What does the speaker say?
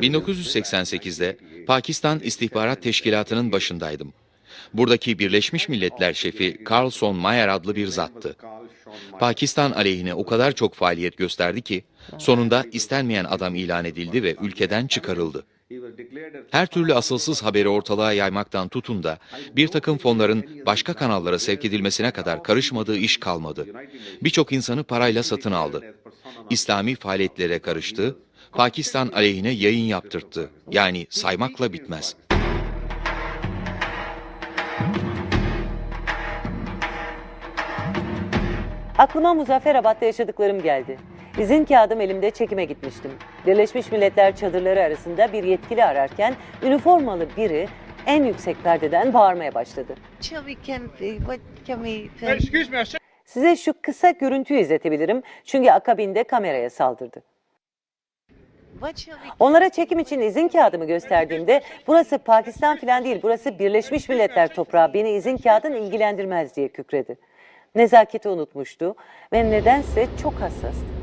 1988'de Pakistan İstihbarat Teşkilatı'nın başındaydım. Buradaki Birleşmiş Milletler şefi Carl Son Mayer adlı bir zattı. Pakistan aleyhine o kadar çok faaliyet gösterdi ki sonunda istenmeyen adam ilan edildi ve ülkeden çıkarıldı. Her türlü asılsız haberi ortalığa yaymaktan tutun da bir takım fonların başka kanallara sevk edilmesine kadar karışmadığı iş kalmadı. Birçok insanı parayla satın aldı. İslami faaliyetlere karıştı, Pakistan aleyhine yayın yaptırttı. Yani saymakla bitmez. Aklıma Muzafferabad'da yaşadıklarım geldi. İzin kağıdım elimde çekime gitmiştim. Birleşmiş Milletler çadırları arasında bir yetkili ararken üniformalı biri en yüksek perdeden bağırmaya başladı. Shall we can what can we Size şu kısa görüntüyü izletebilirim çünkü akabinde kameraya saldırdı. what shall we Onlara çekim için izin kağıdımı gösterdiğimde burası Pakistan falan değil burası Birleşmiş Milletler toprağı beni izin kağıdın ilgilendirmez diye kükredi. Nezaketi unutmuştu ve nedense çok hassastı.